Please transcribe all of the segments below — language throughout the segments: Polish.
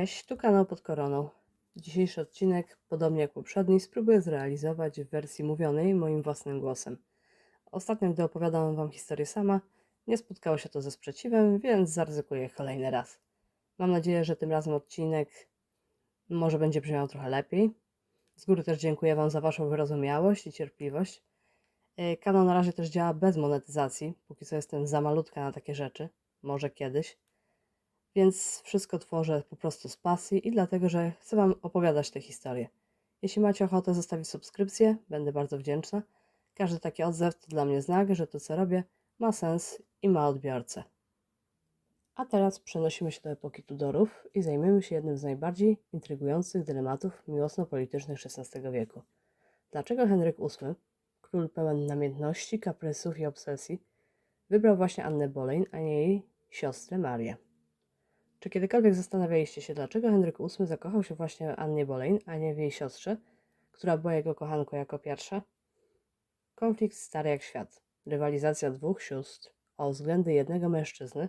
Cześć, tu kanał pod koroną. Dzisiejszy odcinek, podobnie jak poprzedni, spróbuję zrealizować w wersji mówionej moim własnym głosem. Ostatnio, gdy opowiadałam Wam historię sama, nie spotkało się to ze sprzeciwem, więc zaryzykuję kolejny raz. Mam nadzieję, że tym razem odcinek może będzie brzmiał trochę lepiej. Z góry też dziękuję Wam za Waszą wyrozumiałość i cierpliwość. Yy, Kanał na razie też działa bez monetyzacji, póki co jestem za malutka na takie rzeczy, może kiedyś. Więc wszystko tworzę po prostu z pasji i dlatego, że chcę Wam opowiadać te historie. Jeśli macie ochotę zostawić subskrypcję, będę bardzo wdzięczna. Każdy taki odzew to dla mnie znak, że to co robię ma sens i ma odbiorcę. A teraz przenosimy się do epoki Tudorów i zajmiemy się jednym z najbardziej intrygujących dylematów miłosno-politycznych XVI wieku. Dlaczego Henryk VIII, król pełen namiętności, kaprysów i obsesji, wybrał właśnie Annę Boleyn, a nie jej siostrę Marię? Czy kiedykolwiek zastanawialiście się, dlaczego Henryk VIII zakochał się właśnie w Annie Boleyn, a nie w jej siostrze, która była jego kochanką jako pierwsza? Konflikt stary jak świat. Rywalizacja dwóch sióstr o względy jednego mężczyzny,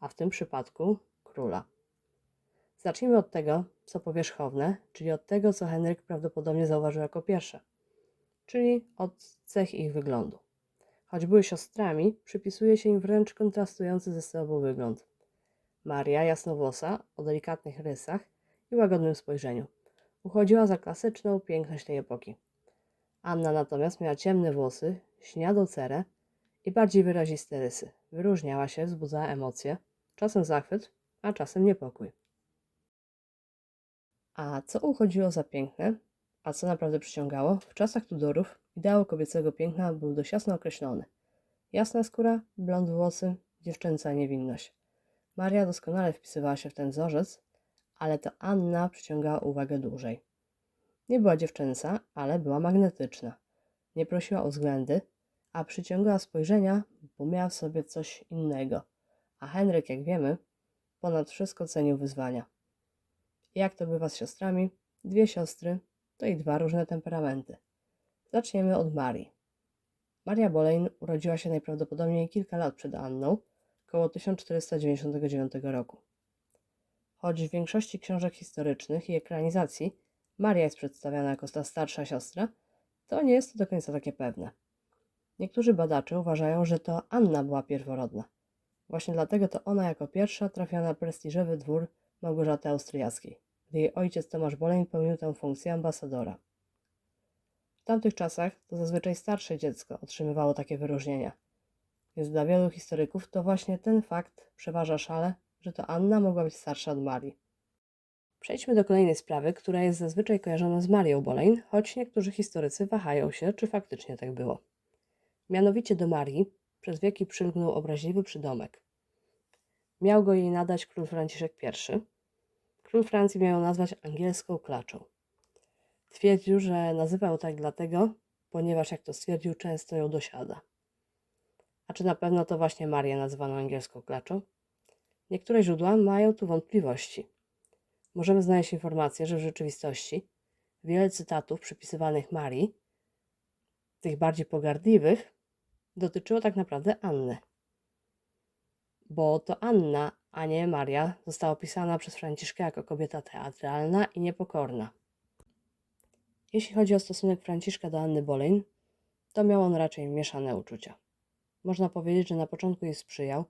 a w tym przypadku króla. Zacznijmy od tego, co powierzchowne, czyli od tego, co Henryk prawdopodobnie zauważył jako pierwsze, czyli od cech ich wyglądu. Choć były siostrami, przypisuje się im wręcz kontrastujący ze sobą wygląd. Maria, jasnowłosa, o delikatnych rysach i łagodnym spojrzeniu. Uchodziła za klasyczną piękność tej epoki. Anna natomiast miała ciemne włosy, śniadą cerę i bardziej wyraziste rysy. Wyróżniała się, wzbudzała emocje, czasem zachwyt, a czasem niepokój. A co uchodziło za piękne, a co naprawdę przyciągało, w czasach Tudorów ideał kobiecego piękna był dość jasno określony. Jasna skóra, blond włosy, dziewczęca niewinność. Maria doskonale wpisywała się w ten wzorzec, ale to Anna przyciągała uwagę dłużej. Nie była dziewczęca, ale była magnetyczna. Nie prosiła o względy, a przyciągała spojrzenia, bo miała w sobie coś innego. A Henryk, jak wiemy, ponad wszystko cenił wyzwania. Jak to bywa z siostrami? Dwie siostry to i dwa różne temperamenty. Zaczniemy od Marii. Maria Boleyn urodziła się najprawdopodobniej kilka lat przed Anną, około 1499 roku. Choć w większości książek historycznych i ekranizacji Maria jest przedstawiana jako ta starsza siostra, to nie jest to do końca takie pewne. Niektórzy badacze uważają, że to Anna była pierworodna. Właśnie dlatego to ona jako pierwsza trafiła na prestiżowy dwór Małgorzaty Austriackiej, gdy jej ojciec Tomasz Boleyn pełnił tę funkcję ambasadora. W tamtych czasach to zazwyczaj starsze dziecko otrzymywało takie wyróżnienia – więc dla wielu historyków to właśnie ten fakt przeważa szale, że to Anna mogła być starsza od Marii. Przejdźmy do kolejnej sprawy, która jest zazwyczaj kojarzona z Marią Boleyn, choć niektórzy historycy wahają się, czy faktycznie tak było. Mianowicie do Marii przez wieki przylgnął obraźliwy przydomek. Miał go jej nadać król Franciszek I. Król Francji miał ją nazwać angielską klaczą. Twierdził, że nazywał tak dlatego, ponieważ, jak to stwierdził, często ją dosiada. A czy na pewno to właśnie Marię nazywano angielską klaczą? Niektóre źródła mają tu wątpliwości. Możemy znaleźć informację, że w rzeczywistości wiele cytatów przypisywanych Marii, tych bardziej pogardliwych, dotyczyło tak naprawdę Anny. Bo to Anna, a nie Maria, została opisana przez Franciszka jako kobieta teatralna i niepokorna. Jeśli chodzi o stosunek Franciszka do Anny Boleyn, to miał on raczej mieszane uczucia. Można powiedzieć, że na początku jej sprzyjał,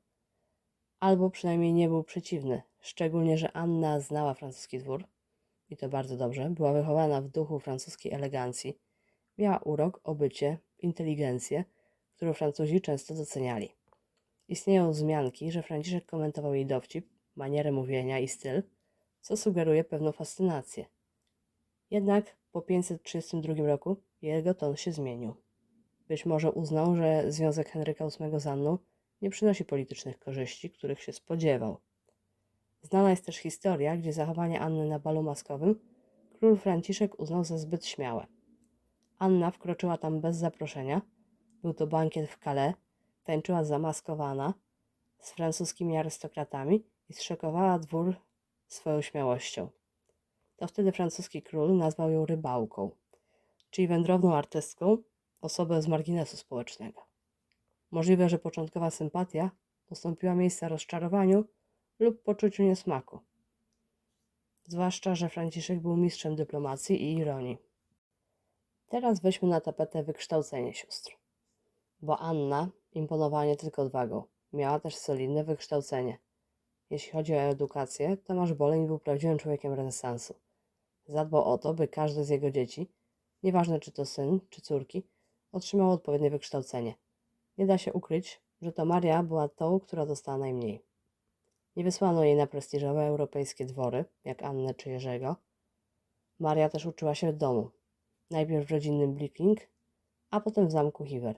albo przynajmniej nie był przeciwny, szczególnie, że Anna znała francuski dwór i to bardzo dobrze, była wychowana w duchu francuskiej elegancji, miała urok, obycie, inteligencję, którą Francuzi często doceniali. Istnieją wzmianki, że Franciszek komentował jej dowcip, manierę mówienia i styl, co sugeruje pewną fascynację. Jednak po 532 roku jego ton się zmienił. Być może uznał, że związek Henryka VIII z Anną nie przynosi politycznych korzyści, których się spodziewał. Znana jest też historia, gdzie zachowanie Anny na balu maskowym król Franciszek uznał za zbyt śmiałe. Anna wkroczyła tam bez zaproszenia. Był to bankiet w Calais, tańczyła zamaskowana z francuskimi arystokratami i zszokowała dwór swoją śmiałością. To wtedy francuski król nazwał ją rybałką, czyli wędrowną artystką, osobę z marginesu społecznego. Możliwe, że początkowa sympatia ustąpiła miejsca rozczarowaniu lub poczuciu niesmaku. zwłaszcza, że Franciszek był mistrzem dyplomacji i ironii. Teraz weźmy na tapetę wykształcenie sióstr, bo Anna imponowała nie tylko odwagą, miała też solidne wykształcenie. Jeśli chodzi o edukację, Tomasz Boleń był prawdziwym człowiekiem renesansu. Zadbał o to, by każde z jego dzieci, nieważne czy to syn, czy córki, otrzymało odpowiednie wykształcenie. Nie da się ukryć, że to Maria była tą, która dostała najmniej. Nie wysłano jej na prestiżowe europejskie dwory, jak Annę czy Jerzego. Maria też uczyła się w domu. Najpierw w rodzinnym Blickling, a potem w zamku Hiver.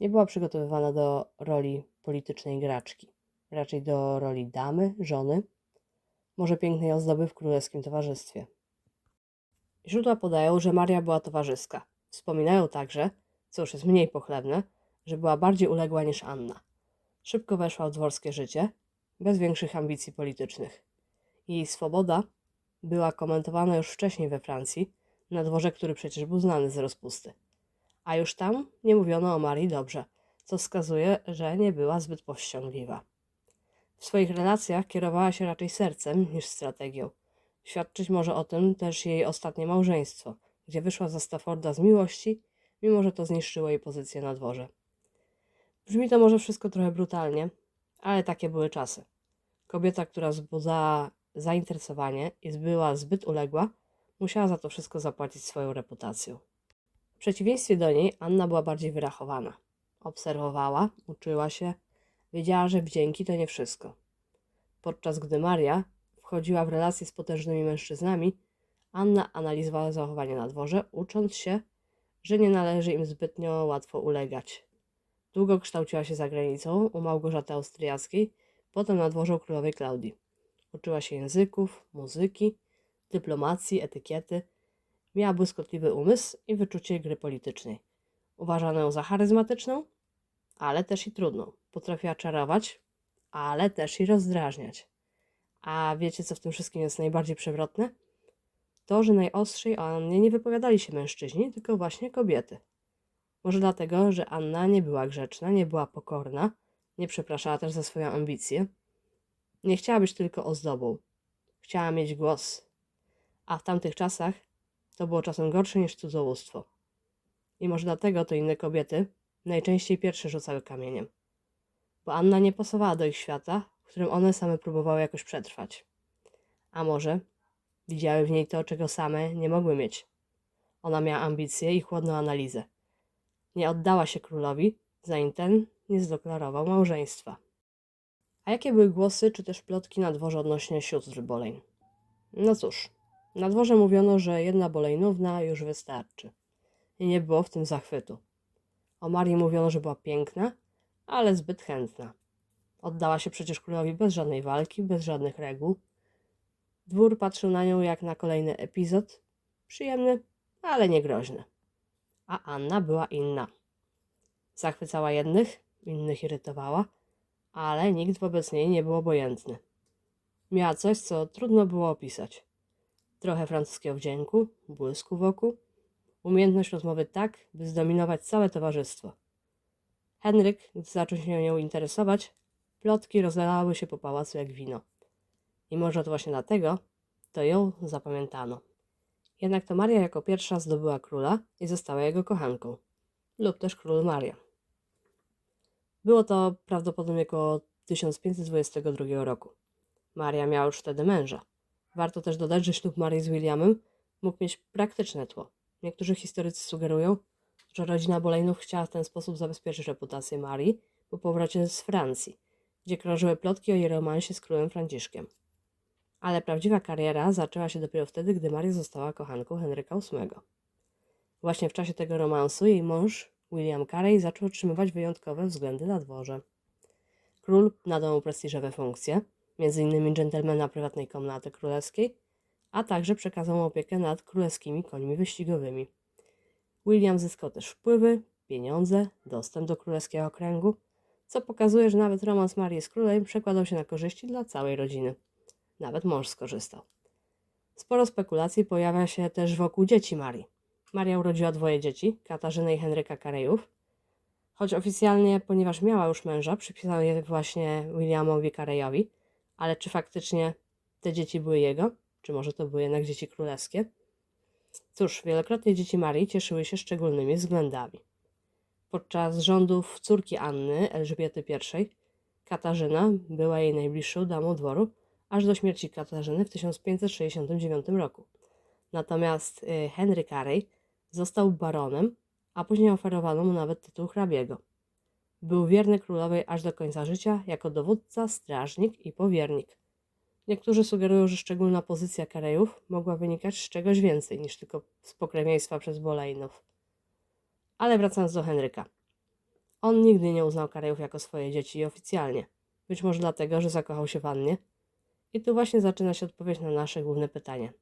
Nie była przygotowywana do roli politycznej graczki, raczej do roli damy, żony, może pięknej ozdoby w królewskim towarzystwie. Źródła podają, że Maria była towarzyska. Wspominają także, co już jest mniej pochlebne, że była bardziej uległa niż Anna. Szybko weszła w dworskie życie, bez większych ambicji politycznych. Jej swoboda była komentowana już wcześniej we Francji, na dworze, który przecież był znany z rozpusty. A już tam nie mówiono o Marii dobrze, co wskazuje, że nie była zbyt powściągliwa. W swoich relacjach kierowała się raczej sercem niż strategią. Świadczyć może o tym też jej ostatnie małżeństwo, gdzie wyszła za Stafforda z miłości, mimo że to zniszczyło jej pozycję na dworze. Brzmi to może wszystko trochę brutalnie, ale takie były czasy. Kobieta, która wzbudzała zainteresowanie i była zbyt uległa, musiała za to wszystko zapłacić swoją reputacją. W przeciwieństwie do niej Anna była bardziej wyrachowana. Obserwowała, uczyła się, wiedziała, że wdzięki to nie wszystko. Podczas gdy Maria wchodziła w relacje z potężnymi mężczyznami, Anna analizowała zachowanie na dworze, ucząc się, że nie należy im zbytnio łatwo ulegać. Długo kształciła się za granicą u Małgorzaty Austriackiej, potem na dworze królowej Klaudii. Uczyła się języków, muzyki, dyplomacji, etykiety. Miała błyskotliwy umysł i wyczucie gry politycznej. Uważano ją za charyzmatyczną, ale też i trudną. Potrafiła czarować, ale też i rozdrażniać. A wiecie, co w tym wszystkim jest najbardziej przewrotne? To, że najostrzej o Annie nie wypowiadali się mężczyźni, tylko właśnie kobiety. Może dlatego, że Anna nie była grzeczna, nie była pokorna, nie przepraszała też za swoją ambicję. Nie chciała być tylko ozdobą. Chciała mieć głos. A w tamtych czasach to było czasem gorsze niż cudzołóstwo. I może dlatego to inne kobiety najczęściej pierwsze rzucały kamieniem. Bo Anna nie pasowała do ich świata, w którym one same próbowały jakoś przetrwać. A może widziały w niej to, czego same nie mogły mieć. Ona miała ambicje i chłodną analizę. Nie oddała się królowi, zanim ten nie zdeklarował małżeństwa. A jakie były głosy czy też plotki na dworze odnośnie sióstr Boleń? No cóż, na dworze mówiono, że jedna Bolejnówna już wystarczy. I nie było w tym zachwytu. O Marii mówiono, że była piękna, ale zbyt chętna. Oddała się przecież królowi bez żadnej walki, bez żadnych reguł. Dwór patrzył na nią jak na kolejny epizod, przyjemny, ale nie groźny. A Anna była inna. Zachwycała jednych, innych irytowała, ale nikt wobec niej nie był obojętny. Miała coś, co trudno było opisać. Trochę francuskiego wdzięku, błysku wokół, umiejętność rozmowy tak, by zdominować całe towarzystwo. Henryk, gdy zaczął się nią interesować, plotki rozlewały się po pałacu jak wino. I może to właśnie dlatego to ją zapamiętano. Jednak to Maria jako pierwsza zdobyła króla i została jego kochanką. Lub też król Maria. Było to prawdopodobnie około 1522 roku. Maria miała już wtedy męża. Warto też dodać, że ślub Marii z Williamem mógł mieć praktyczne tło. Niektórzy historycy sugerują, że rodzina Bolejnów chciała w ten sposób zabezpieczyć reputację Marii po powrocie z Francji, gdzie krążyły plotki o jej romansie z królem Franciszkiem. Ale prawdziwa kariera zaczęła się dopiero wtedy, gdy Maria została kochanką Henryka VIII. Właśnie w czasie tego romansu jej mąż, William Carey, zaczął otrzymywać wyjątkowe względy na dworze. Król nadał mu prestiżowe funkcje, m.in. dżentelmena prywatnej komnaty królewskiej, a także przekazał mu opiekę nad królewskimi końmi wyścigowymi. William zyskał też wpływy, pieniądze, dostęp do królewskiego okręgu, co pokazuje, że nawet romans Marii z królem przekładał się na korzyści dla całej rodziny. Nawet mąż skorzystał. Sporo spekulacji pojawia się też wokół dzieci Marii. Maria urodziła dwoje dzieci, Katarzynę i Henryka Karejów. Choć oficjalnie, ponieważ miała już męża, przypisał je właśnie Williamowi Karejowi, ale czy faktycznie te dzieci były jego? Czy może to były jednak dzieci królewskie? Cóż, wielokrotnie dzieci Marii cieszyły się szczególnymi względami. Podczas rządów córki Anny, Elżbiety I, Katarzyna była jej najbliższą damą dworu, aż do śmierci Katarzyny w 1569 roku. Natomiast y, Henry Carey został baronem, a później oferowano mu nawet tytuł hrabiego. Był wierny królowej aż do końca życia jako dowódca, strażnik i powiernik. Niektórzy sugerują, że szczególna pozycja Karejów mogła wynikać z czegoś więcej niż tylko z pokrewieństwa przez Bolejnów. Ale wracając do Henryka. On nigdy nie uznał Karejów jako swoje dzieci oficjalnie. Być może dlatego, że zakochał się w Annie. I tu właśnie zaczyna się odpowiedź na nasze główne pytanie.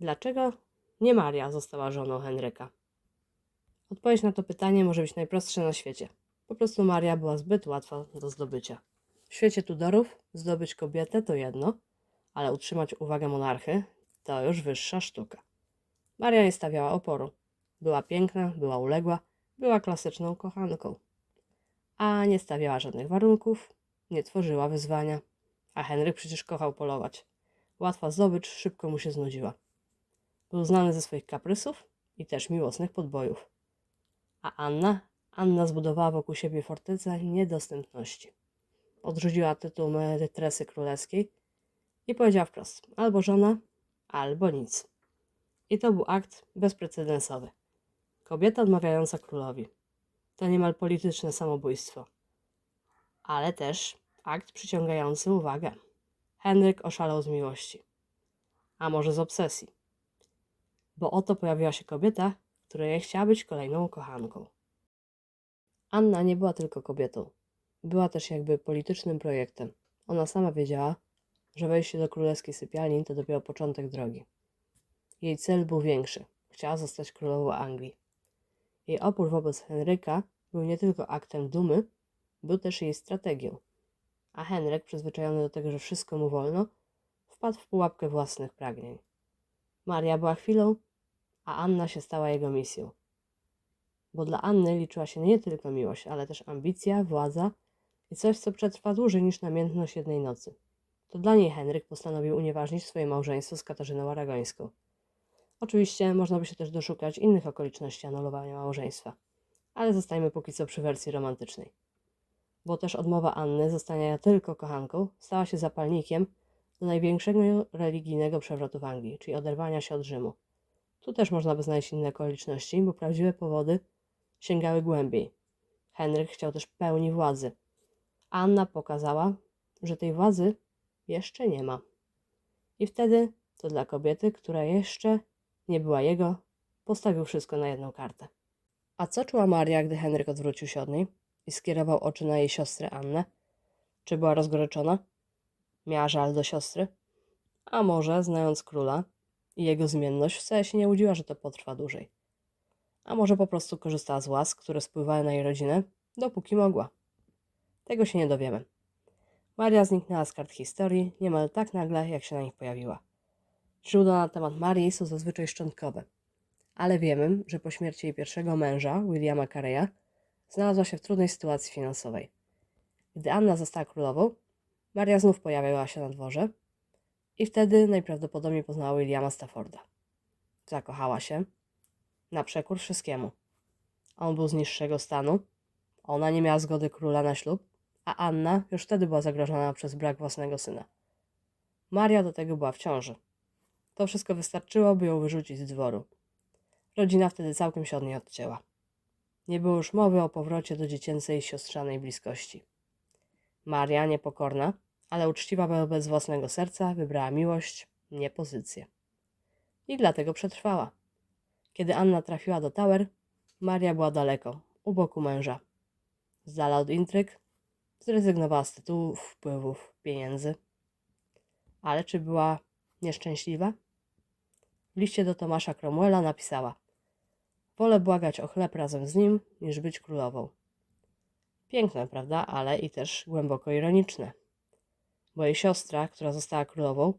Dlaczego nie Maria została żoną Henryka? Odpowiedź na to pytanie może być najprostsza na świecie. Po prostu Maria była zbyt łatwa do zdobycia. W świecie Tudorów zdobyć kobietę to jedno, ale utrzymać uwagę monarchy to już wyższa sztuka. Maria nie stawiała oporu. Była piękna, była uległa, była klasyczną kochanką. A nie stawiała żadnych warunków, nie tworzyła wyzwania. A Henryk przecież kochał polować. Łatwa zdobycz szybko mu się znudziła. Był znany ze swoich kaprysów i też miłosnych podbojów. A Anna? Anna zbudowała wokół siebie fortecę niedostępności. Odrzuciła tytuł merytresy królewskiej i powiedziała wprost: albo żona, albo nic. I to był akt bezprecedensowy. Kobieta odmawiająca królowi. To niemal polityczne samobójstwo. Ale też akt przyciągający uwagę. Henryk oszalał z miłości. A może z obsesji. Bo oto pojawiła się kobieta, której chciała być kolejną kochanką. Anna nie była tylko kobietą. Była też jakby politycznym projektem. Ona sama wiedziała, że wejście do królewskiej sypialni to dopiero początek drogi. Jej cel był większy. Chciała zostać królową Anglii. Jej opór wobec Henryka był nie tylko aktem dumy, był też jej strategią. A Henryk, przyzwyczajony do tego, że wszystko mu wolno, wpadł w pułapkę własnych pragnień. Maria była chwilą, a Anna się stała jego misją. Bo dla Anny liczyła się nie tylko miłość, ale też ambicja, władza i coś, co przetrwa dłużej niż namiętność jednej nocy. To dla niej Henryk postanowił unieważnić swoje małżeństwo z Katarzyną Aragońską. Oczywiście można by się też doszukać innych okoliczności anulowania małżeństwa, ale zostajmy póki co przy wersji romantycznej. Bo też odmowa Anny zostania tylko kochanką stała się zapalnikiem do największego religijnego przewrotu w Anglii, czyli oderwania się od Rzymu. Tu też można by znaleźć inne okoliczności, bo prawdziwe powody sięgały głębiej. Henryk chciał też pełni władzy. Anna pokazała, że tej władzy jeszcze nie ma. I wtedy to dla kobiety, która jeszcze nie była jego, postawił wszystko na jedną kartę. A co czuła Maria, gdy Henryk odwrócił się od niej i skierował oczy na jej siostrę Annę? Czy była rozgoryczona? Miała żal do siostry? A może, znając króla i jego zmienność, wcale się nie łudziła, że to potrwa dłużej. A może po prostu korzystała z łask, które spływały na jej rodzinę, dopóki mogła. Tego się nie dowiemy. Maria zniknęła z kart historii niemal tak nagle, jak się na nich pojawiła. Źródła na temat Marii są zazwyczaj szczątkowe, ale wiemy, że po śmierci jej pierwszego męża, Williama Careya, znalazła się w trudnej sytuacji finansowej. Gdy Anna została królową, Maria znów pojawiła się na dworze i wtedy najprawdopodobniej poznała Williama Stafforda. Zakochała się, na przekór wszystkiemu. On był z niższego stanu, ona nie miała zgody króla na ślub, a Anna już wtedy była zagrożona przez brak własnego syna. Maria do tego była w ciąży. To wszystko wystarczyło, by ją wyrzucić z dworu. Rodzina wtedy całkiem się od niej odcięła. Nie było już mowy o powrocie do dziecięcej siostrzanej bliskości. Maria, niepokorna, ale uczciwa wobec własnego serca, wybrała miłość, nie pozycję. I dlatego przetrwała. Kiedy Anna trafiła do Tower, Maria była daleko, u boku męża. Z dala od intryg, zrezygnowała z tytułów, wpływów, pieniędzy. Ale czy była nieszczęśliwa? W liście do Tomasza Cromwella napisała: Wolę błagać o chleb razem z nim, niż być królową. Piękne, prawda, ale i też głęboko ironiczne. Bo jej siostra, która została królową,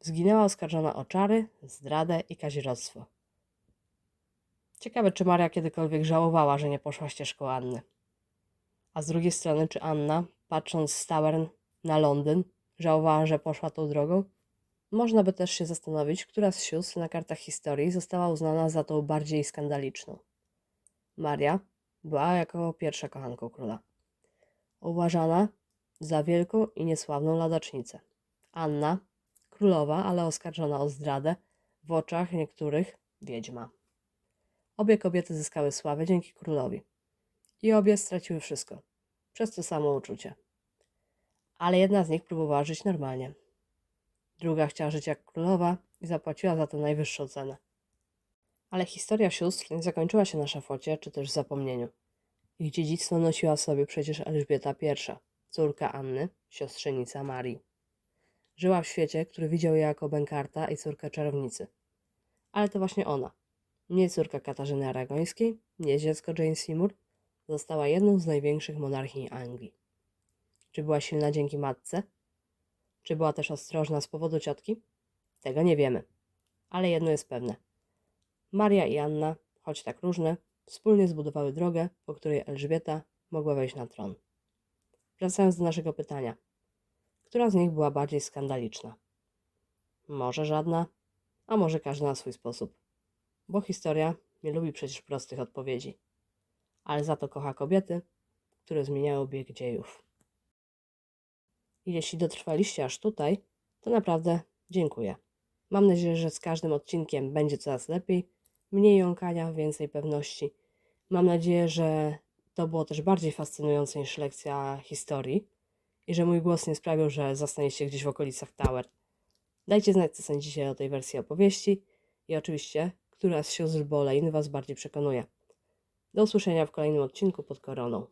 zginęła oskarżona o czary, zdradę i kazirodztwo. Ciekawe, czy Maria kiedykolwiek żałowała, że nie poszła ścieżką Anny. A z drugiej strony, czy Anna, patrząc z Tavern na Londyn, żałowała, że poszła tą drogą? Można by też się zastanowić, która z sióstr na kartach historii została uznana za tą bardziej skandaliczną. Maria była jako pierwsza kochanką króla. Uważana za wielką i niesławną ladacznicę. Anna, królowa, ale oskarżona o zdradę, w oczach niektórych wiedźma. Obie kobiety zyskały sławę dzięki królowi. I obie straciły wszystko. Przez to samo uczucie. Ale jedna z nich próbowała żyć normalnie. Druga chciała żyć jak królowa i zapłaciła za to najwyższą cenę. Ale historia sióstr nie zakończyła się na szafocie czy też zapomnieniu. Ich dziedzictwo nosiła sobie przecież Elżbieta I, córka Anny, siostrzenica Marii. Żyła w świecie, który widział jako bękarta i córkę czarownicy. Ale to właśnie ona, nie córka Katarzyny Aragońskiej, nie dziecko Jane Seymour, została jedną z największych monarchii Anglii. Czy była silna dzięki matce? Czy była też ostrożna z powodu ciotki? Tego nie wiemy. Ale jedno jest pewne. Maria i Anna, choć tak różne, wspólnie zbudowały drogę, po której Elżbieta mogła wejść na tron. Wracając do naszego pytania. Która z nich była bardziej skandaliczna? Może żadna, a może każda na swój sposób. Bo historia nie lubi przecież prostych odpowiedzi. Ale za to kocha kobiety, które zmieniają bieg dziejów. I jeśli dotrwaliście aż tutaj, to naprawdę dziękuję. Mam nadzieję, że z każdym odcinkiem będzie coraz lepiej, mniej jąkania, więcej pewności. Mam nadzieję, że to było też bardziej fascynujące niż lekcja historii i że mój głos nie sprawił, że zostaniecie gdzieś w okolicach Tower. Dajcie znać, co sądzicie o tej wersji opowieści i oczywiście, która z sióstr Boleyn Was bardziej przekonuje. Do usłyszenia w kolejnym odcinku pod koroną.